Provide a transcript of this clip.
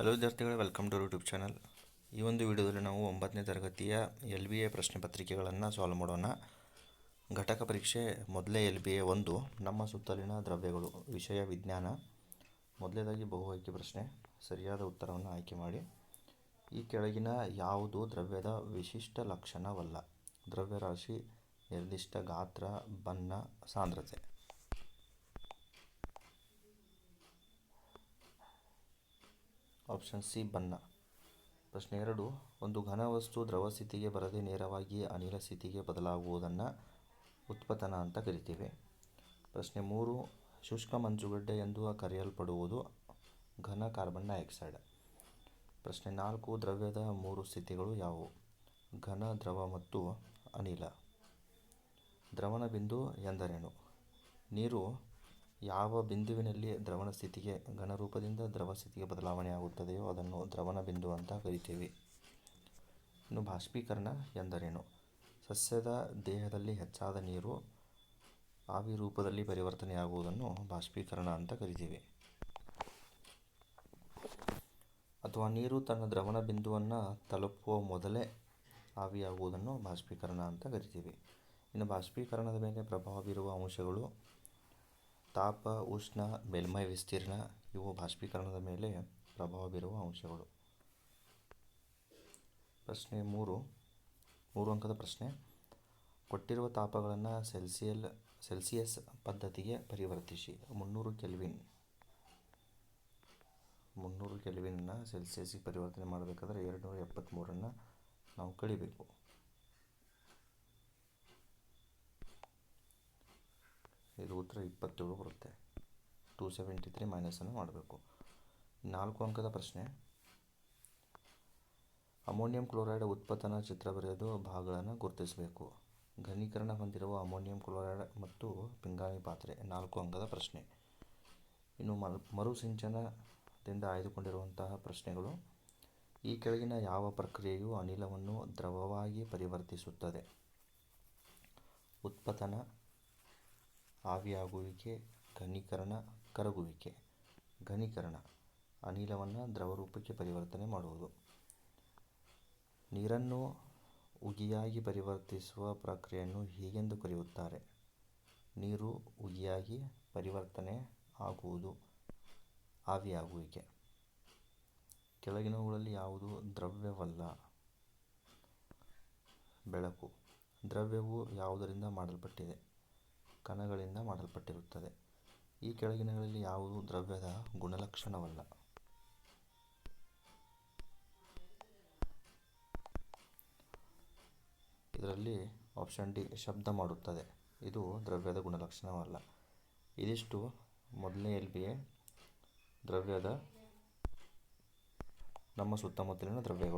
Hello ವಿದ್ಯಾರ್ಥಿಗಳೇ welcome to YouTube channel ಈ ಒಂದು ವಿಡಿಯೋದಲ್ಲಿ ನಾವು ಒಂಬತ್ತನೇ ತರಗತಿಯ ಎಲ್ ಬಿ ಎ ಪ್ರಶ್ನೆ ಪತ್ರಿಕೆಗಳನ್ನು ಸಾಲ್ವ್ ಮಾಡೋಣ. ಘಟಕ ಪರೀಕ್ಷೆ ಮೊದಲೇ ಎಲ್ ಬಿ ಎ ಒಂದು, ನಮ್ಮ ಸುತ್ತಲಿನ ದ್ರವ್ಯಗಳು, ವಿಷಯ, ವಿಜ್ಞಾನ, ಮೊದಲೇದಾಗಿ ಬಹು ಆಯ್ಕೆ ಪ್ರಶ್ನೆ, ಸರಿಯಾದ ಉತ್ತರವನ್ನು ಆಯ್ಕೆ ಮಾಡಿ. ಈ ಕೆಳಗಿನ ಯಾವುದು ದ್ರವ್ಯದ ವಿಶಿಷ್ಟ ಲಕ್ಷಣವಲ್ಲ? ದ್ರವ್ಯರಾಶಿ, ನಿರ್ದಿಷ್ಟ ಗಾತ್ರ, ಬಣ್ಣ, ಸಾಂದ್ರತೆ. ಆಪ್ಷನ್ ಸಿ ಬಣ್ಣ. ಪ್ರಶ್ನೆ ಎರಡು, ಒಂದು ಘನವಸ್ತು ದ್ರವ ಸ್ಥಿತಿಗೆ ಬರದೆ ನೇರವಾಗಿ ಅನಿಲ ಸ್ಥಿತಿಗೆ ಬದಲಾಗುವುದನ್ನು ಉತ್ಪತನ ಅಂತ ಕರಿತೀವಿ. ಪ್ರಶ್ನೆ ಮೂರು, ಶುಷ್ಕ ಮಂಜುಗಡ್ಡೆ ಎಂದು ಕರೆಯಲ್ಪಡುವುದು ಘನ ಕಾರ್ಬನ್ ಡೈಆಕ್ಸೈಡ್. ಪ್ರಶ್ನೆ ನಾಲ್ಕು, ದ್ರವ್ಯದ ಮೂರು ಸ್ಥಿತಿಗಳು ಯಾವುವು? ಘನ, ದ್ರವ ಮತ್ತು ಅನಿಲ. ದ್ರವಣ ಬಿಂದು ಎಂದರೇನು? ನೀರು ಯಾವ ಬಿಂದುವಿನಲ್ಲಿ ದ್ರವಣ ಸ್ಥಿತಿಗೆ ಘನರೂಪದಿಂದ ದ್ರವ ಸ್ಥಿತಿಗೆ ಬದಲಾವಣೆಯಾಗುತ್ತದೆಯೋ ಅದನ್ನು ದ್ರವಣ ಬಿಂದು ಅಂತ ಕರಿತೀವಿ. ಇನ್ನು ಬಾಷ್ಪೀಕರಣ ಎಂದರೇನು? ಸಸ್ಯದ ದೇಹದಲ್ಲಿ ಹೆಚ್ಚಾದ ನೀರು ಆವಿ ರೂಪದಲ್ಲಿ ಪರಿವರ್ತನೆಯಾಗುವುದನ್ನು ಬಾಷ್ಪೀಕರಣ ಅಂತ ಕರಿತೀವಿ. ಅಥವಾ ನೀರು ತನ್ನ ದ್ರವಣ ಬಿಂದುವನ್ನು ತಲುಪುವ ಮೊದಲೇ ಆವಿಯಾಗುವುದನ್ನು ಬಾಷ್ಪೀಕರಣ ಅಂತ ಕರಿತೀವಿ. ಇನ್ನು ಬಾಷ್ಪೀಕರಣದ ಮೇಲೆ ಪ್ರಭಾವ ಬೀರುವ ಅಂಶಗಳು ತಾಪ, ಉಷ್ಣ, ಮೇಲ್ಮೈ ವಿಸ್ತೀರ್ಣ ಇವು ಬಾಷ್ಪೀಕರಣದ ಮೇಲೆ ಪ್ರಭಾವ ಬೀರುವ ಅಂಶಗಳು. ಪ್ರಶ್ನೆ ಮೂರು ಮೂರು ಅಂಕದ ಪ್ರಶ್ನೆ. ಕೊಟ್ಟಿರುವ ತಾಪಗಳನ್ನು ಸೆಲ್ಸಿಯಲ್, ಸೆಲ್ಸಿಯಸ್ ಪದ್ಧತಿಗೆ ಪರಿವರ್ತಿಸಿ. ಮುನ್ನೂರು ಕೆಲ್ವಿನ್. ಮುನ್ನೂರು ಕೆಲ್ವಿನ್ನ ಸೆಲ್ಸಿಯಸ್ಗೆ ಪರಿವರ್ತನೆ ಮಾಡಬೇಕಾದ್ರೆ ಎರಡು ನೂರ ಎಪ್ಪತ್ತ್ಮೂರನ್ನು ನಾವು ಕಳಿಬೇಕು. ಇದು ಉತ್ತರ ಇಪ್ಪತ್ತೇಳು ಬರುತ್ತೆ. ಟೂ ಸೆವೆಂಟಿ ತ್ರೀ ಮೈನಸನ್ನು ಮಾಡಬೇಕು. ನಾಲ್ಕು ಅಂಕದ ಪ್ರಶ್ನೆ. ಅಮೋನಿಯಂ ಕ್ಲೋರೈಡ್ ಉತ್ಪತನ ಚಿತ್ರ ಬರೆಯೋದು ಭಾಗಗಳನ್ನು ಗುರುತಿಸಬೇಕು. ಘನೀಕರಣ ಹೊಂದಿರುವ ಅಮೋನಿಯಂ ಕ್ಲೋರೈಡ್ ಮತ್ತು ಪಿಂಗಾಣಿ ಪಾತ್ರೆ. ನಾಲ್ಕು ಅಂಕದ ಪ್ರಶ್ನೆ. ಇನ್ನು ಮರು, ಮರುಸಿಂಚನದಿಂದ ಆಯ್ದುಕೊಂಡಿರುವಂತಹ ಪ್ರಶ್ನೆಗಳು. ಈ ಕೆಳಗಿನ ಯಾವ ಪ್ರಕ್ರಿಯೆಯು ಅನಿಲವನ್ನು ದ್ರವವಾಗಿ ಪರಿವರ್ತಿಸುತ್ತದೆ? ಉತ್ಪತನ ಆವಿಯಾಗುವಿಕೆ, ಘನೀಕರಣ, ಕರಗುವಿಕೆ. ಘನೀಕರಣ ಅನಿಲವನ್ನು ದ್ರವರೂಪಕ್ಕೆ ಪರಿವರ್ತನೆ ಮಾಡುವುದು. ನೀರನ್ನು ಉಗಿಯಾಗಿ ಪರಿವರ್ತಿಸುವ ಪ್ರಕ್ರಿಯೆಯನ್ನು ಹೀಗೆಂದು ಕರೆಯುತ್ತಾರೆ. ನೀರು ಉಗಿಯಾಗಿ ಪರಿವರ್ತನೆ ಆಗುವುದು, ಆವಿಯಾಗುವಿಕೆ. ಕೆಳಗಿನವುಗಳಲ್ಲಿ ಯಾವುದು? ದ್ರವ್ಯವಲ್ಲ. ಬೆಳಕು. ದ್ರವ್ಯವು ಯಾವುದರಿಂದ ಮಾಡಲ್ಪಟ್ಟಿದೆ? ಕಣಗಳಿಂದ ಮಾಡಲ್ಪಟ್ಟಿರುತ್ತದೆ. ಈ ಕೆಳಗಿನಗಳಲ್ಲಿ ಯಾವುದು ದ್ರವ್ಯದ ಗುಣಲಕ್ಷಣವಲ್ಲ. ಇದರಲ್ಲಿ ಆಪ್ಷನ್ ಡಿ ಶಬ್ದ ಮಾಡುತ್ತದೆ. ಇದು ದ್ರವ್ಯದ ಗುಣಲಕ್ಷಣವಲ್ಲ. ಇದಿಷ್ಟು ಮೊದಲನೇ ಎಲ್ ದ್ರವ್ಯದ ನಮ್ಮ ಸುತ್ತಮುತ್ತಲಿನ ದ್ರವ್ಯಗಳು.